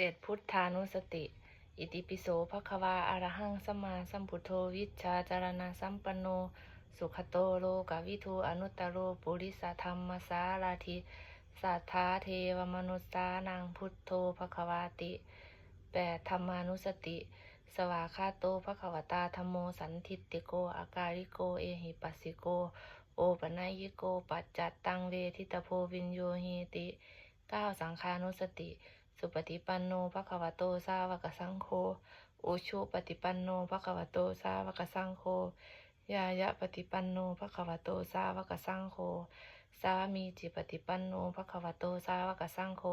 จ็ดพุทธานุสติ อิติปิโสภควาอารหังสมาสัมพุทโธวิชาจารณะสัมปันโน สุขโตโลกวิทูอนุตตโรปุริสธรรมสาราธิสัทธาเทวมนุษสานังพุทโธภควาติแปดธรรมานุสติ สวาคาโตภควตาธรรมโมสันทิติโกอาการิโกเอหิปัสสิโก โอปนัยยิโกปัจจัตตังเวทิตโพวินโยหิติเก้าสังคานุสติ สุปฏิปันโนภะคะวะโตสาวกสังโฆอุชุปฏิปันโนภะคะวะโตสาวกสังโฆยายะปฏิปันโนภะคะวะโตสาวกสังโฆสามีจิปฏิปันโนภะคะวะโตสาวกสังโฆ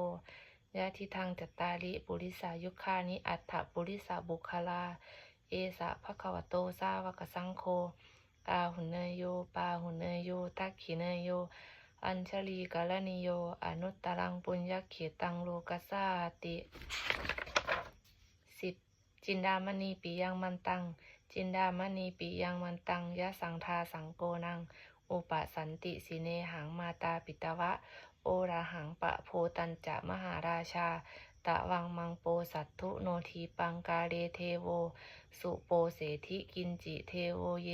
ยะทิทางจัตตาริปุริสายุคานิอัฏฐปุริสาบุคลา เอสะภะคะวะโตสาวกสังโฆอาหุเนยโยปาหุเนยโย ทักขิเนยโย อัญชลีกาลนิโย อนุตตรังปุญญเขตังโลกัสาติสิบจินดามณีปิยังมันตัง จินดามณีปิยังมันตังยะสังทาสังโกนัง อุปสันติสิเนหังมาตาปิตวะ โอราหังปะโพตันจะมหาราชา ตะวังมังโปสัตถุโนทีปังกาเรเทโว สุโปเสธิกินจิเทโวเย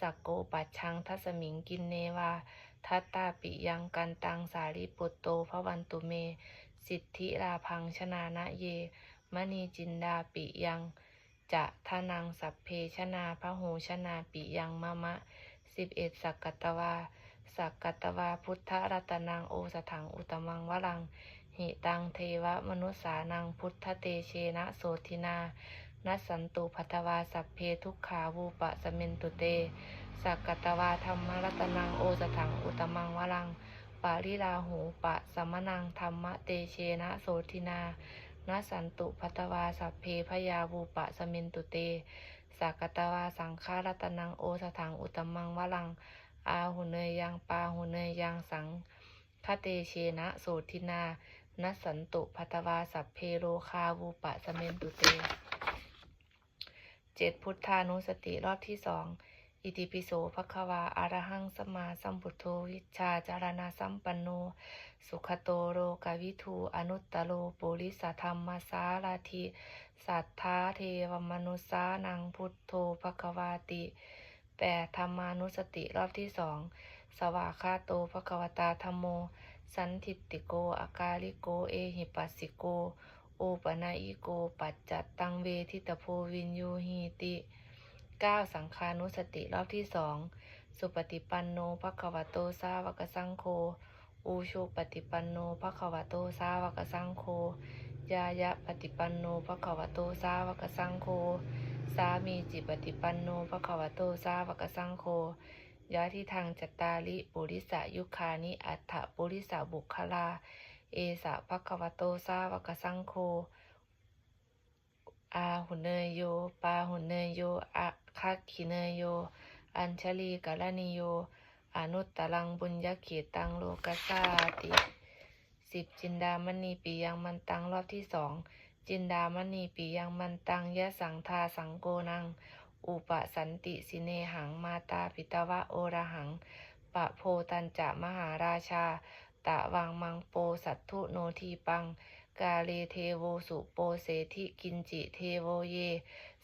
สักโกปัชชังทัสมิงกินเนวา ทัตตาปิยังกันตังสารีปุตโตพระวันตุเม สิทธิราพังชนานะเย มณีจินดาปิยังจะทานังสัพเพชนาพระหูชนาปิยังมะมะสิบเอ็ดสักกัตวา สักกัตวาพุทธรัตนังโอสถังอุตมังวรัง หิตังเทวมนุสานังพุทธเตเชนะโสทินานัสสันตุพัทวาสัพเพทุกขาวูปะสเมนตุเต สักกตวาธรรมรัตนังโอสถังอุตมังวรังปาริลาหูปะสมนังธรรมเตเชนะโสทินานัสสันตุพัทวาสัพเพพยาวูปะสมินตุเตสักกตวาสังฆารัตนังโอสถังอุตมังวรัง อาหุเนยยังปาหุเนยยังสังคเตเชนะโสทินานัสสันตุพัทวาสัพเพโลคาวูปะสเมนตุเตเจ็ดพุทธานุสติรอบที่สอง อิติปิโสภควาอารหังสมาสัมพุทโธวิชาจารณะสัมปันโน สุขโตโรกวิทูอนุตตโลปุริสธรรมสาราธิสัทธาเทวมนุสานังพุทโธภควาติแปดธรรมานุสติรอบที่สองสวากขาโตภควตาธรรมโม สันทิติโกอาการิโกเอหิปัสสิโกโอปนาอิโก ปัจจัตตังเวทิตโพวินโยหีติ เก้าสังคานุสติรอบที่สองสุปฏิปันโนภควโตสาวกสังโฆอูชุปฏิปันโนภควโตสาวกสังโฆยายะปฏิปันโนภควโตสาวกสังโฆสามีจิปฏิปันโนภควโตสาวกสังโฆยะที่ทางจตตาลิปุริสายุคานิอัฏฐปุริสาบุคลา เอสะภควโตสาวกสังโฆ อาหุเนยโย ปาหุเนยโยอะคัคขิเนยโย อัญชลีกาลนิโย อนุตตรังบุญญเขตังโลกัสสาติสิบจินดามณีปียังมันตังรอบที่สองจินดามณีปียังมันตังยะสังทาสังโกนัง อุปสันติสิเนหังมาตาปิตวะโอระหัง ปะโพตันจะมหาราชา ตะวังมังโปสัตถุโนทีปัง กาเลเทโวสุโปเสธิกินจิเทโวเย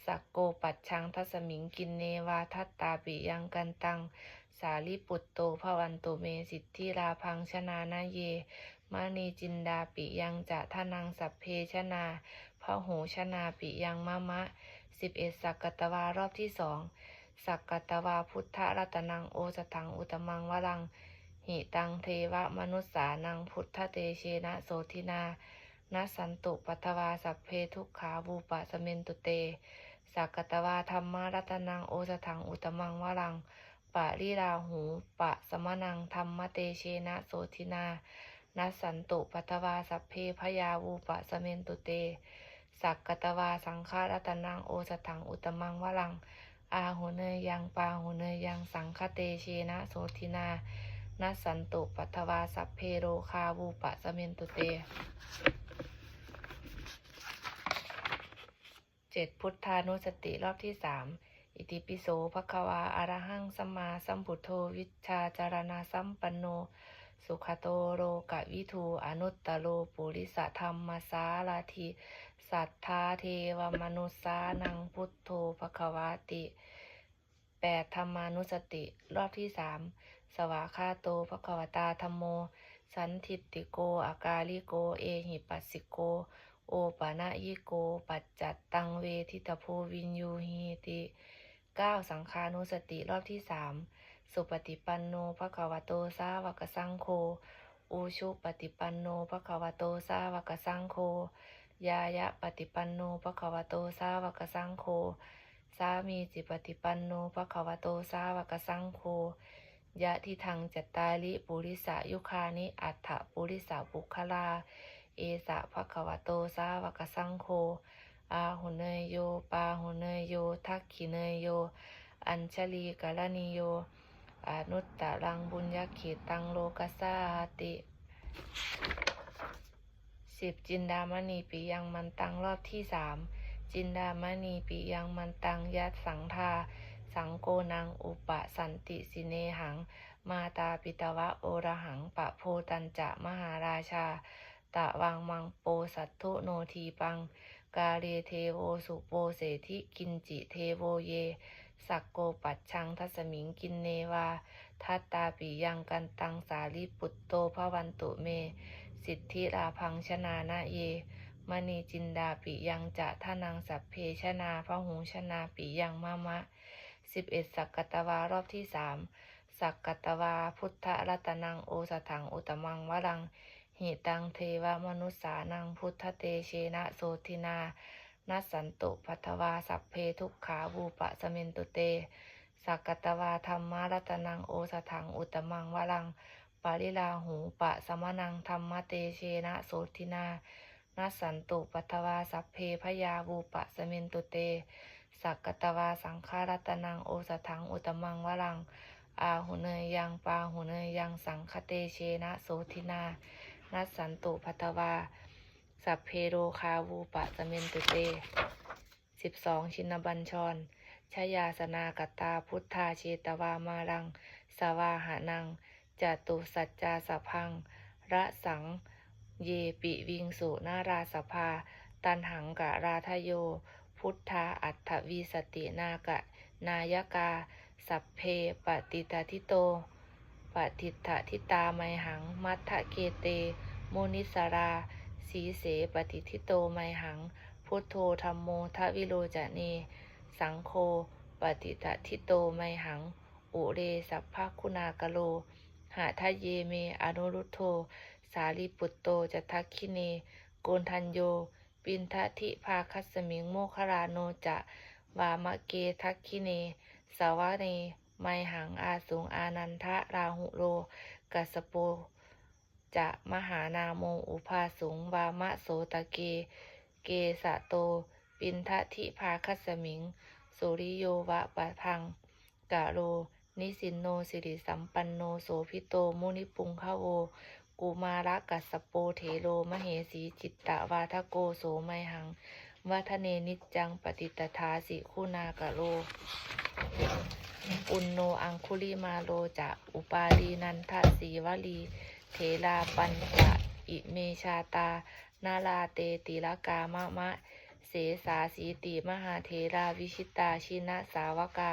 สักโกปัชชังทัสมิงกินเนวาทัตตาปิยังกันตัง สาลิปุตโตภวันตุเมสิทธิราพังชนานาเยมณีจินดาปิยังจะทนังสัพเพชนาพระโหชนาปิยังมะมะสิบเอ็ดสักกตวารอบที่สองสักกตวาพุทธรัตนังโอสถังอุตมังวรังหิตังเทวมนุสสานังพุทธเตเชนะโสทินา นัสสันตุปัทวาสัพเพทุกขาบูปะสเมนตุเต สักกตวาธรรมารัตนังโอสถังอุตมังวรัง ปะริราหู ปะสมนังธรรมเตเชนะโสทินา นัสสันตุปัทวาสัพเพพยาวูปะสเมนตุเต สักกตวาสังฆารัตนังโอสถังอุตมังวรัง อาหุเนยยังปาหุเนยยังสังคเตเชนะโสทินานัสสันตุปัทวาสัพเพโรคาวูปะสเมนตุเต เจ็ดพุทธานุสติรอบที่สามอิติปิโสภควาอารหังสัมมาสัมพุทโธวิชาจารณะสัมปันโน สุขโตโลกะวิทูอนุตตโลปุริสธรรมสาลาธิสัทธาเทวมนุสานังพุทโธภควาติแปดธรรมานุสติ รอบที่สามสวาคาโตภควตาธรรมโม สันทิตติโก อากาลิโก เอหิปัสสิโก โอปะนะยิโก ปัจจัตตังเวทิตโพวินยูหีติเก้าสังคานุสติรอบที่สามสุปฏิปันโนภควโตสาวกสังโฆอูชุปฏิปันโนภควโตสาวกสังโฆยายะปฏิปันโนภควโตสาวกสังโฆสามีจิปฏิปันโนภควโตสาวกสังโฆยะทิทังจัตตาลิปุริสายุคานิอัฏฐปุริสาบุคลา เอสะภะคะวะโตสาวกสังโฆอาหุเนยโยปาหุเนยโยทักขิเนยโย อัญชลีกาลนิโยอนุตตะรังบุญญาขีตังโลกัสสาติสิบจินดามณีปิยังมันตังรอบที่สามจินดามณีปิยังมันตังยัดสังทาสังโกนังอุปสันติสิเนหัง มาตาปิตวะโอระหังปะโพตันจะมหาราชา ตะวังมังโปสัตถุโนทีปัง กาเรเทโวสุโปเสธิกินจิเทโวเย สักโกปัจชังทัสมิงกินเนวา ทัตตาปิยังกันตังสาลิปุตโตภวันตุเม สิทธิราพังชนานะเยมณีจินดาปิยังจะท่านังสัพเพชนาพระหุงชนาปิยังมะมะสิบเอ็ดสักกตวารอบที่สามสักกตวาพุทธรัตนังโอสถังอุตมังวรัง หิตังเทวมนุสสานังพุทธเตเชนะโสทินานัสสันตุปัทวาสัพเพทุกขาบูปะสมินตุเต สักกตวาธรรมารัตนังโอสถังอุตมังวรัง ปาริลาหูปะสมนังธรรมเตเชนะโสทินานัสสันตุปัทวาสัพเพพยาบูปะสมินตุเต สักกตวาสังฆารัตนังโอสถังอุตมังวรัง อาหุเนยยังปาหุเนยยังสังคเตเชนะโสทินา นัสสันตุพัทวา สัพเพโรคาวูปะสเมนตุเตสิบสองชินบัญชรชยาสนากตาพุทธาเชตวามารัง สวาหานังจตุสัจจาสพัง ระสัง เยปิวิงสุนาราสภา ตันหังกะราทโย พุทธาอัฏฐวีสตินากะ นายกา สัพเพปฏิตาทิโต ปฏิทะทิตาไมหัง มัทธเกเต โมนิสรา สีเสปฏิทิโตไมหัง พุทโธธรรมโมทวิโรจเน สังโฆปฏิทะทิโตไมหัง อุเรสัพพคุณากโล หาทะเยเมอนุรุตโธสารีปุตโตจะทักขิเน โกนทันโย ปินทะทิภาคัสมิงโมคลาโนจะวามะเกทักขิเน สาวะเน ไมหังอาสุงอานันทะราหุโรกัสโปจะมหานาโมอุภาสุงวามะโสตะเก เกสะโต ปินทะทิภาคัสมิง สุริโยวะปะพัง กะโรนิสินโนสิริสัมปันโนโสพิโตมุนิปุงคะโวกุมาระกัสสโปเถโลมเหสีจิตตะวาทโกโสไมหังวัฒเนนิจจังปฏิตถาสิคุณากะโล อุนโนอังคุลิมาโลจะอุปาลีนันทสีวลีเทลาปัญจะอิเมชาตา นาลาเตติลกามะมะ เสสาสีติมหาเทราวิชิตาชินะสาวกา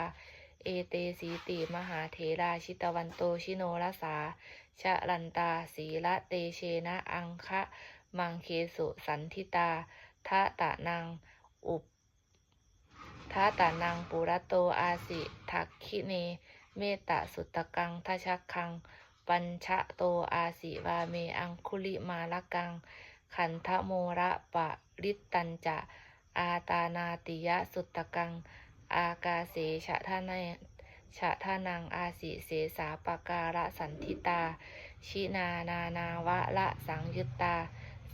เอเตสีติมหาเทราชิตวันโตชิโนรสาชะลันตาสีละเตเชนะอังคะ มังเคสุสันทิตาทะตะนัง อุป ท้าตานังปุระโตอาสิทักขิเน เมตตสุตตะกังทัชักคัง ปัญชะโตอาสิวาเมอังคุลิมาลกัง ขันทโมระปะริตตันจะอาตานาติยะสุตตะกัง อากาเสชะทะเนชะทะนังอาสิเสสาปการะสันทิตา ชินานานาวะละสังยุตตา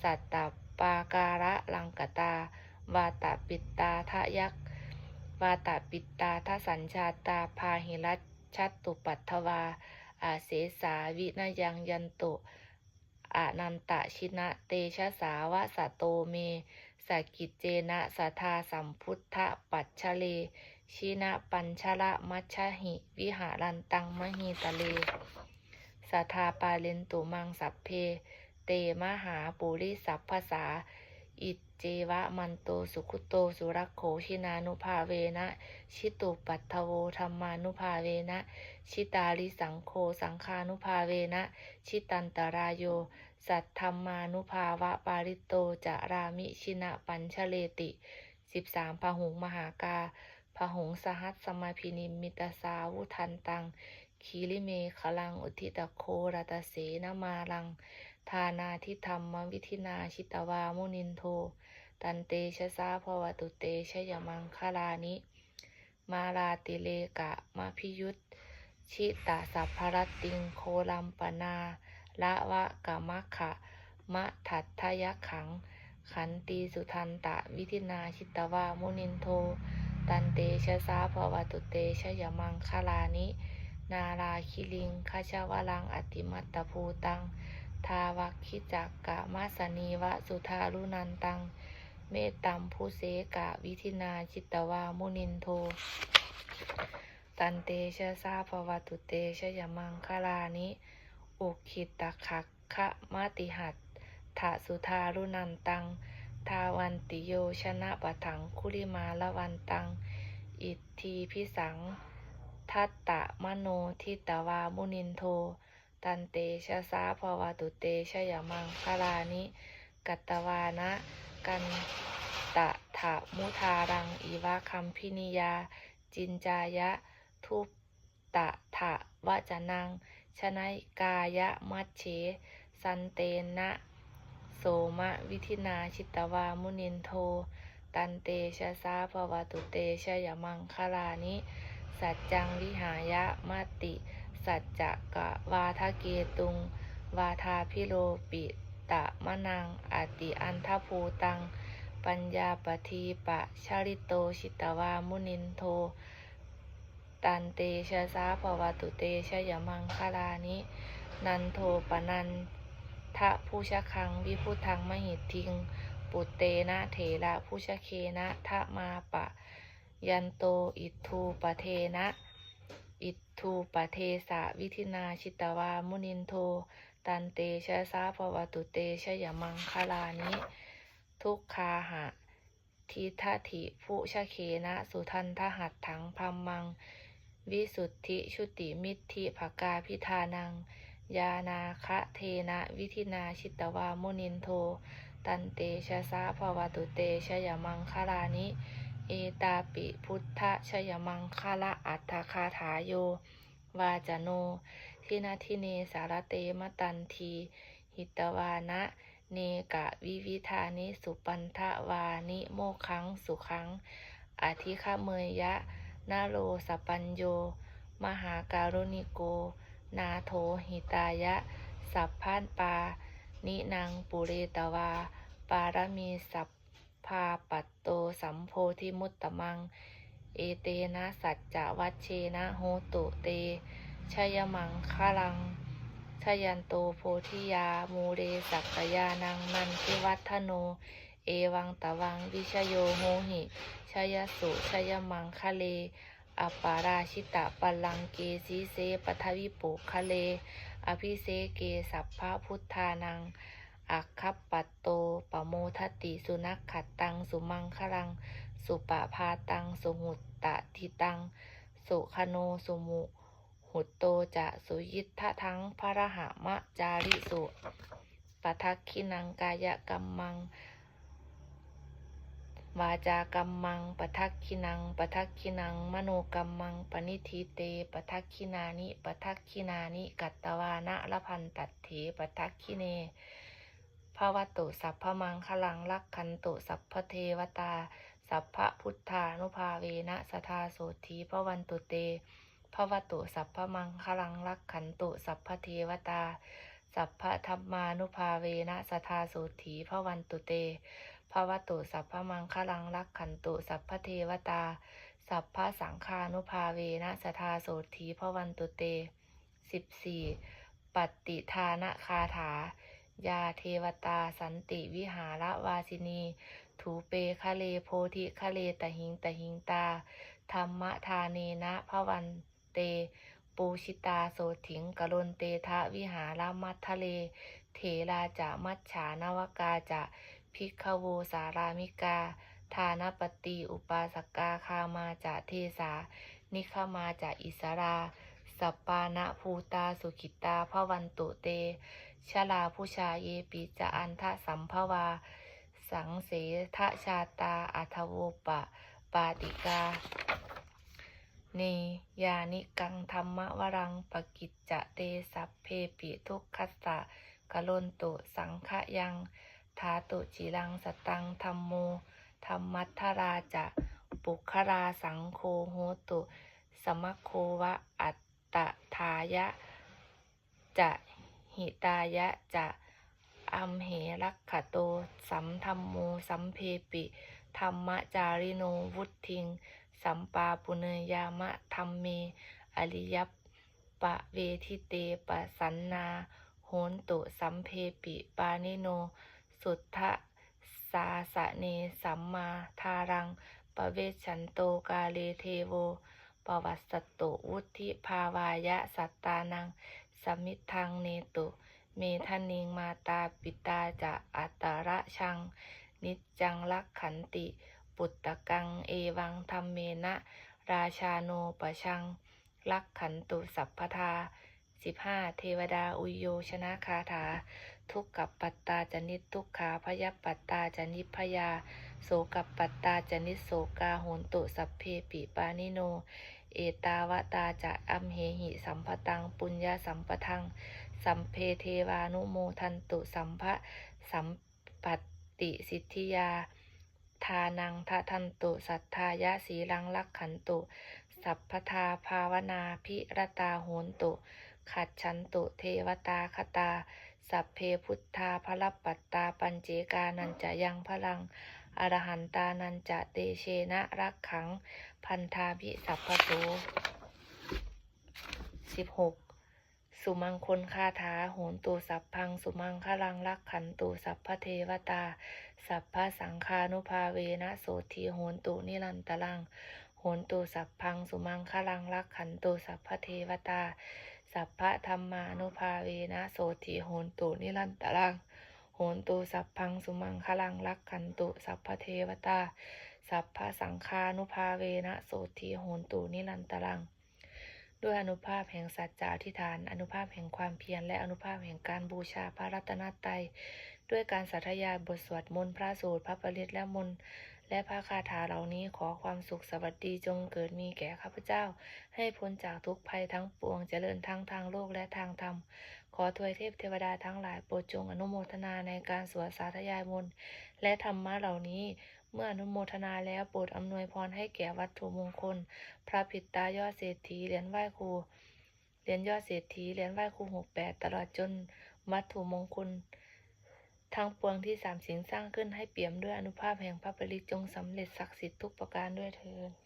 สัตตปาการะลังกตาวาตปิตตาทะยัก วาตาปิตาทสัญชาตาพาหิรัชชัตตุปัทวา อาเสสาวินยังยันตุอานันตชินะเตชะสาวะสะโตเมสกกิจเจนะสัทธาสัมพุทธปัจฉเล ชินะปัญชละมัชหิ วิหารันตังมหิตะเลสัทธาปาเลนตุมังสัพเพ เตมหาปุริสัพพสาอิ เจวะมันโตสุขุโตสุรักโขชินานุภาเวนะชิตุปัตถโวธรรมานุภาเวนะชิตาลิสังโฆสังฆานุภาเวนะชิตันตรายโย สัทธรรมานุภาวะปาริโตจะรามิชินะปัญชเลติสิบสามพหุงมหากาพหุงสหัสสมาพินิมิตสาวุทันตังคีริเมขลังอุทิตโครตเสนมาลัง ทานาทิธรรมวิธินาชิตวามุนินโท ตันเตชะสาภวตุเตชยมังคลานิ มาลาติเลกะมาพิยุตชิตาสัพพรติงโคลัมปนาละวะกะมะขะ มะทัตทยขัง ขันตีสุทันตะ วิธินาชิตวามุนินโท ตันเตชะสาภวตุเตชยมังคลานิ นาราคิลิงคาชาวลังอติมัตตภูตัง ทาวัคคิจักกะมาสนีวะสุทารุนันตัง เมตตัมภูเสกะวิธินาจิตตวามุนินโท ตันเตชะสาภวตุเตชะยมังคลานิ อุคิตะขักคะมาติหัตถะสุทารุนันตัง ทาวันติโยชนะปะถังคุริมาละวันตัง อิทธีพิสัง ทัตตะมโนทิตวามุนินโท ตันเตชะสาภวตุเตชะยมังคลานิ กัตตวานะ กันตะถะมุทารังอีวะคัมพินิยา จินจายะ ทุปตะถะวจนัง ชนัยกายะมัชเฉสันเตนะโสมะวิธินาชิตวามุนินโท ตันเตชะสาภวตุเตชะยมังคลานิ สัจจังวิหายะมาติ สัจจะกะวาทะเกตุง วาทาพิโรปิ ตะมะนังอติอันทภูตัง ปัญญาปทีปะชาริโตชิตวามุนินโท ตันเตชะสาภวตุเตชะยมังคลานิ นันโทปนันทะผู้ชะคังวิพุทังมหิทิง ปุเตนะเถระผู้ชะเคนะทะมาปะ ยันโตอิทูปะเทนะ อิทูปะเทสะวิธินาชิตวามุนินโท ตันเตชะสาภวตุเตชยมังคลานิ ทุกคาหะ ทิทถิผู้ชะเคนะ สุทันทหัตถังพัมมัง วิสุทธิชุติมิทธิภกาพิธานัง ยานาคะเทนะวิธินาชิตวามุนินโท ตันเตชะสาภวตุเตชยมังคลานิ เอตาปิพุทธชยมังคละอัตถคาถาโยวาจโน ทินาทิเนสารเตมตันที หิตวานะ เนกะวิวิธานิสุปันทะวานิโมคังสุขัง อธิฆเมยยะ นาโลสปัญโย มหาการุณิโก นาโถหิตายะ สัพพานปา นินางปุเรตวา ปารมีสัพพาปัตโตสัมโพธิมุตตมัง เอเตนะสัจจวัชเชนะโหตุเต ชยมังคลัง ชยันโตโพธิยา มูเรสักกยานังนันทิวัฒโน เอวังตะวังวิชโยโหหิชยสุชยมังคะเลอปาราชิตะปลังเกสีเสปทวิปุคะเล อภิเสเกสัพพะพุทธานัง อัคคัปปัตโตปโมทติสุนักขัดตัง สุมังคลัง สุปะพาตัง สุหุตตะทิตัง สุขโนสุมุ หุตโตจะสุยิทธะทั้งพระหามะจาริสุปทักขินังกายกรรมัง วาจากรรมังปทักขินังปทักขินัง มโนกรรมังปณิทิเตปทักขินานิปทักขินานิ กัตตวานะละพันตัดเถปทักขิเนภาวตุสัพพมังคลังลักขันตุสัพพเทวตา สัพพพุทธานุภาเวนะสทาโสธีพระวันตุเต ภาวตุสัพพมังคลังลักขันตุสัพพเทวตา สัพพธรรมานุภาเวนะสทาโสธีพระวันตุเตภาวตุสัพพมังคลังลักขันตุสัพพเทวตา สัพพสังฆานุภาเวนะสทาโสธีพระวันตุเตสิบสี่ปฏิทานะคาถา ยาเทวตาสันติวิหารวาสินี ถูเปคะเลโพธิคะเลตหิงตหิงตา ธรรมทาเนนะพระวัน เต ปูชิตาโสถิงกะลนเตทะวิหารามัททะเล เถราจะมัจฉานวกาจะพิกโวสารามิกา ทานปฏิอุปาสกาคามาจะเทสา นิคมาจะอิสราสัปปานะภูตาสุขิตาพวันตุเต ชลาผู้ชาเยปิจะอันทะสัมภวา สังเสทชาตาอัทโวปะ ปาติกา เนยานิกังธรรมวรังปกิจจะเตสัพเพปิทุกขัสสะกะลนตุสังขะยังทาตุจิรังสตังธรรมโมธรรมัทธราจะปุคราสังโฆโหตุ สมโควะอัตตทายะ จะหิตายะจะอัมเหรักขโต สัมธรรมโมสัมเพปิ ธรรมจาริโนวุทิง สัมปาปุเนยามะธรรมเม อริยปปะเวทิเตปะสันนา โหนตุสัมเพปิปานิโน สุทธะสาสะเนสัมมาทารังปเวชันโตกาเลเทโวปวัสตตุวุธิภาวายะสัตตานัง สมิทธังเนตุ เมทนิงมาตาปิตาจะอัตตระชัง นิจจังลักขันติ ปุตตะกังเอวังธรรมเมนะ ราชาโนปะชัง ลักขันตุสัพพทาสิบห้าเทวดาอุโยชนะคาถา ทุกกับปัตตาจนิตทุกขาพยปัตตาจนิพยา โสกับปัตตาจนิโสกาโหนตุสัพเพปิปานิโน เอตาวตาจะอัมเหหิสัมปตังปุญญาสัมปทัง สัมเพเทวานุโมทันตุสัมภะสัมปัตติสิทธิยา ทานังทะทันตุ สัทธายะสีลังลักขันตุ สัพพทาภาวนาพิรตาโหนตุ ขัดฉันตุ เทวตาคตา สัพเพพุทธาพลปัตตาปัญเจกานันจะยังพลังอรหันตานันจะเตเชนะรักขัง พันธาภิสัพพโสสิบหก สุมังคลคาถาโหนตูสัพพัง สุมังคลังรักขันตูสัพพเทวตา สัพพสังคานุภาเวนะโสทีโหนตุนิรันตลังโหนตูสัพพัง สุมังคลังรักขันตูสัพพเทวตา สัพพธรรมานุภาเวนะโสทีโหนตุนิรันตลังโหนตูสัพพัง สุมังคลังรักขันตุสัพพเทวตา สัพพสังคานุภาเวนะโสทีโหนตุนิรันตลัง ด้วยอนุภาพแห่งสัจจาธิฐาน อนุภาพแห่งความเพียร และอนุภาพแห่งการบูชาพระรัตนตรัย ด้วยการสาธยายบทสวดมนต์พระสูตรพระปริตและมนต์และพระคาถาเหล่านี้ขอความสุขสวัสดีจงเกิดมีแก่ข้าพเจ้า ให้พ้นจากทุกภัยทั้งปวงเจริญทั้งทางโลกและทางธรรม ขอทวยเทพเทวดาทั้งหลายโปรดจงอนุโมทนาในการสวดสาธยายมนต์และธรรมะเหล่านี้ เมื่ออนุโมทนาแล้วโปรดอำนวยพรให้แก่วัตถุมงคล พระผิดตายอดเศรษฐีเหรียญไหว้ครูเหรียญยอดเศรษฐีเหรียญไหว้ครูหกแปดตลอดจนวัตถุมงคลทั้งปวงที่สามสิงสร้างขึ้นให้เปี่ยมด้วยอนุภาพแห่งพระปริจงสำเร็จศักดิ์สิทธิ์ทุกประการด้วยเถิด